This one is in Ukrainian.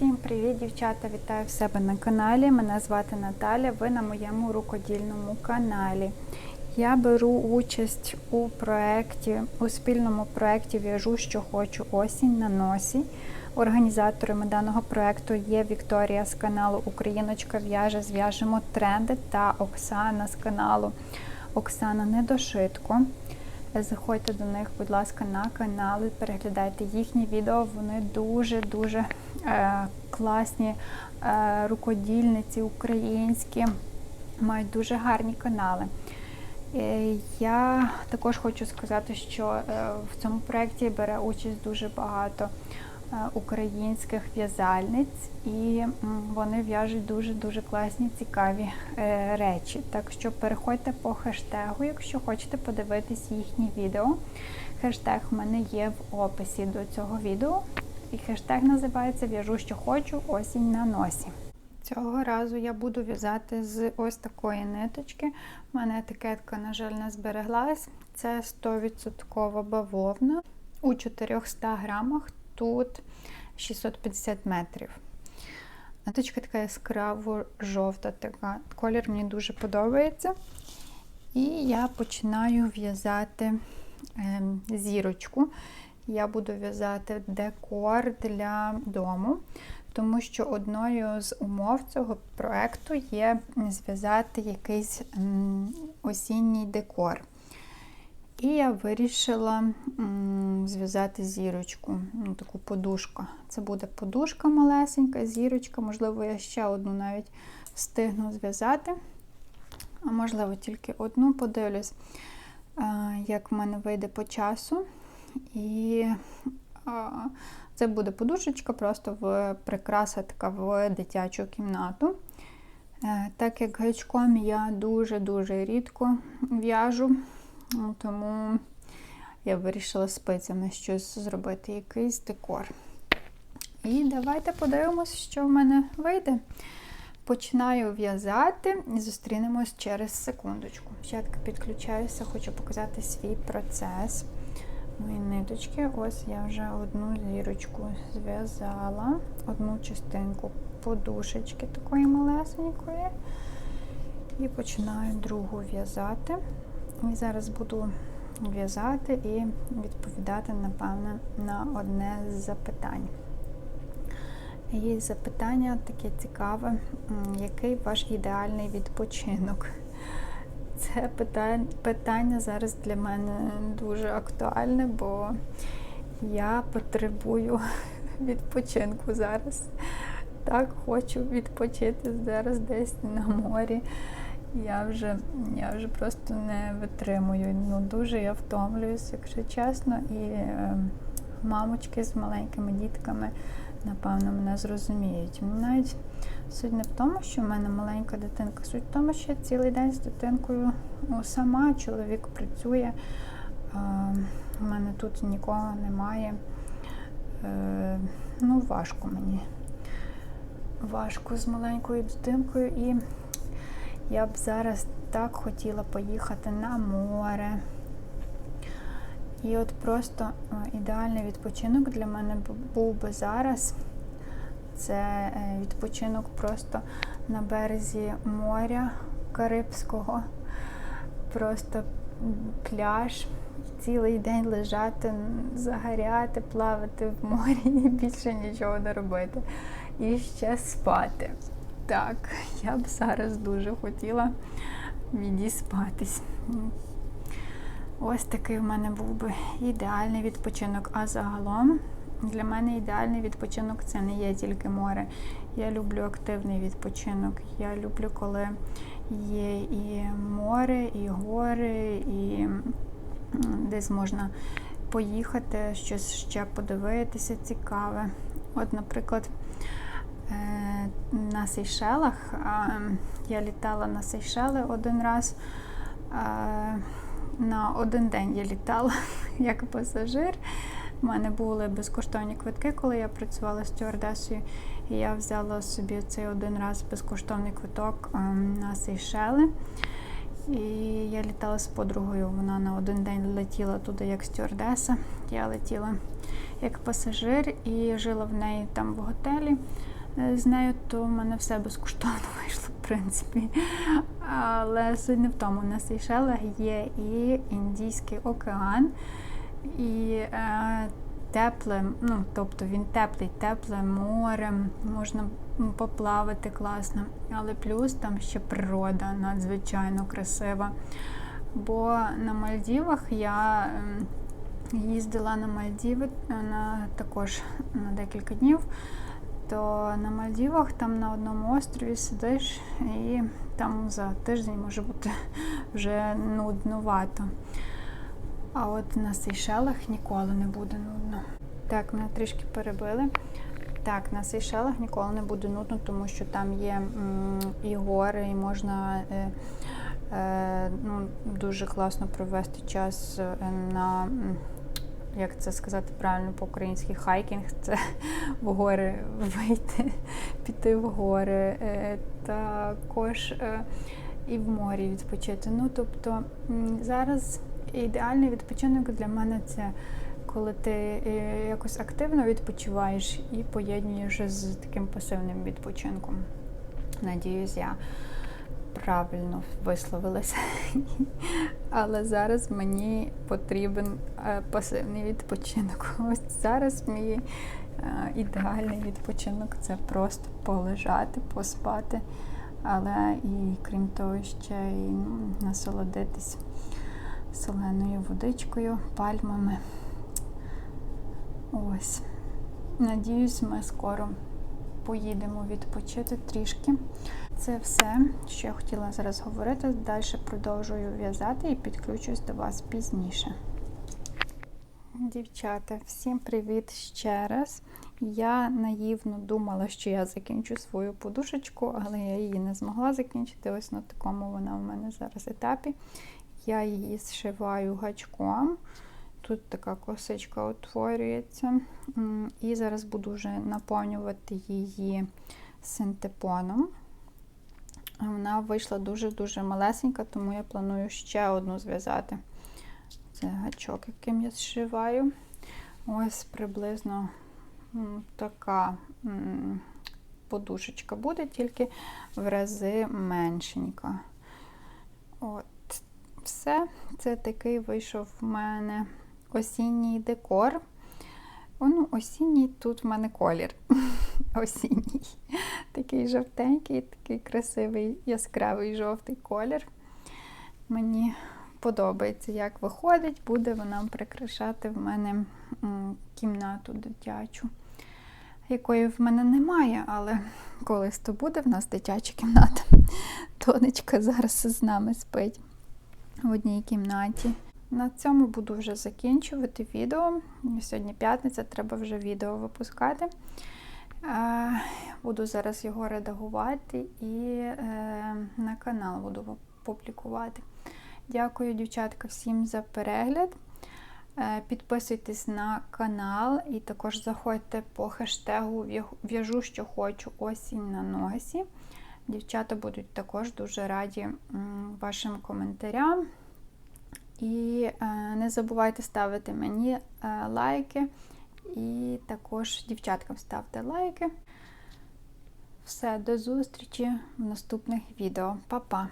Всім привіт, дівчата! Вітаю в себе на каналі. Мене звати Наталя. Ви на моєму рукодільному каналі. Я беру участь у проєкті, у спільному проєкті В'яжу, що хочу осінь на носі. Організаторами даного проєкту є Вікторія з каналу Україночка в'яже, зв'яжемо тренди та Оксана з каналу Оксана Недошитко. Заходьте до них, будь ласка, на канал, і переглядайте їхні відео. Вони дуже-дуже класні е, рукодільниці українські, мають дуже гарні канали. Е, я також хочу сказати, що е, в цьому проєкті бере участь дуже багато е, українських в'язальниць, і вони в'яжуть дуже-дуже класні, цікаві е, речі. Так що переходьте по хештегу, якщо хочете подивитись їхні відео. Хештег в мене є в описі до цього відео. І хештег називається В'яжу, що хочу, осінь на носі. Цього разу я буду в'язати з ось такої ниточки. У мене етикетка, на жаль, не збереглась. Це 100% бавовна. У 400 грамах тут 650 метрів. Ниточка така яскраво жовта, така. колір мені дуже подобається. І я починаю в'язати е, зірочку. Я буду в'язати декор для дому, тому що одною з умов цього проєкту є зв'язати якийсь осінній декор. І я вирішила зв'язати зірочку, ну, таку подушку. Це буде подушка малесенька, зірочка, можливо, я ще одну навіть встигну зв'язати, а можливо, тільки одну подивлюсь, а, як в мене вийде по часу. І це буде подушечка, просто в прикраса така в дитячу кімнату. Е, Так як гачком я дуже-дуже рідко в'яжу, ну, тому я вирішила спицями щось зробити, якийсь декор. І давайте подивимось, що в мене вийде. Починаю в'язати і зустрінемось через секундочку. Спочатку підключаюся, хочу показати свій процес. Мої ниточки, ось я вже одну зірочку зв'язала, одну частинку подушечки такої малесенької. І починаю другу в'язати. І зараз буду в'язати і відповідати, напевне, на одне з запитань. І запитання таке цікаве, який ваш ідеальний відпочинок? Це питання, питання зараз для мене дуже актуальне, бо я потребую відпочинку зараз. Так, хочу відпочити зараз десь на морі. Я вже я вже просто не витримую. Ну, Дуже я втомлююсь, якщо чесно. І е, мамочки з маленькими дітками, напевно, мене зрозуміють. Навіть суть не в тому, що в мене маленька дитинка, суть в тому, що я цілий день з дитинкою ну, сама, чоловік працює, е, у мене тут нікого немає. Е, ну, важко мені. Важко з маленькою дитинкою, і я б зараз так хотіла поїхати на море. І от просто ідеальний відпочинок для мене був би зараз. Це відпочинок просто на березі моря Карибського, просто пляж, цілий день лежати, загоряти, плавати в морі і більше нічого не робити. І ще спати. Так, я б зараз дуже хотіла відіспатись. Ось такий в мене був би ідеальний відпочинок. А загалом для мене ідеальний відпочинок це не є тільки море. Я люблю активний відпочинок. Я люблю, коли є і море, і гори, і десь можна поїхати, щось ще подивитися цікаве. От, наприклад, на Сейшелах я літала на Сейшели один раз. На один день я літала як пасажир. У мене були безкоштовні квитки, коли я працювала стюардесою. І я взяла собі цей один раз безкоштовний квиток на Сейшели. І я літала з подругою. Вона на один день летіла туди як стюардеса. Я летіла як пасажир і жила в неї там в готелі. е, з нею, то в мене все безкоштовно вийшло, в принципі. Але суть не в тому. На Сейшелах є і Індійський океан, і е, тепле, ну, тобто він теплий, тепле море, можна поплавати класно. Але плюс там ще природа надзвичайно красива. Бо на Мальдівах я ем, їздила на Мальдіви на, також на декілька днів, то на Мальдівах там на одному острові сидиш і там за тиждень може бути вже нуднувато. А от на Сейшелах ніколи не буде нудно. Так, мене трішки перебили. Так, на Сейшелах ніколи не буде нудно, тому що там є і гори, і можна е, е, ну, дуже класно провести час е, на, як це сказати правильно по-українськи, хайкінг це в гори вийти, піти в гори. Е, також е, і в морі відпочити. Ну, тобто зараз ідеальний відпочинок для мене це коли ти е, якось активно відпочиваєш і поєднуєш з таким пасивним відпочинком. Надіюсь, я правильно висловилася. Але зараз мені потрібен е, пасивний відпочинок. Ось зараз мій е, ідеальний відпочинок це просто полежати, поспати, але і крім того, ще й ну, насолодитись соленою водичкою, пальмами. Ось. Надіюсь, ми скоро поїдемо відпочити трішки. Це все, що я хотіла зараз говорити. Далі продовжую в'язати і підключусь до вас пізніше. Дівчата, всім привіт ще раз. Я наївно думала, що я закінчу свою подушечку, але я її не змогла закінчити. Ось на такому вона у мене зараз етапі. Я її зшиваю гачком. Тут така косичка утворюється. І зараз буду вже наповнювати її синтепоном. Вона вийшла дуже-дуже малесенька, тому я планую ще одну зв'язати. Це гачок, яким я зшиваю. Ось приблизно така подушечка буде, тільки в рази меншенька. От, все. Це такий вийшов в мене осінній декор. Ну, осінній тут в мене колір. осінній. Такий жовтенький, такий красивий, яскравий жовтий колір. Мені подобається, як виходить, буде вона прикрашати в мене кімнату дитячу, якої в мене немає, але колись то буде в нас дитяча кімната. Тонечка зараз з нами спить в одній кімнаті. На цьому буду вже закінчувати відео. Сьогодні п'ятниця, треба вже відео випускати. Буду зараз його редагувати і е, на канал буду публікувати. Дякую, дівчатка, всім за перегляд. Е, підписуйтесь на канал і також заходьте по хештегу В'яжу, що хочу осінь на носі. Дівчата будуть також дуже раді вашим коментарям. І е, не забувайте ставити мені е, лайки. І також дівчаткам ставте лайки. Все, до зустрічі в наступних відео. Па-па!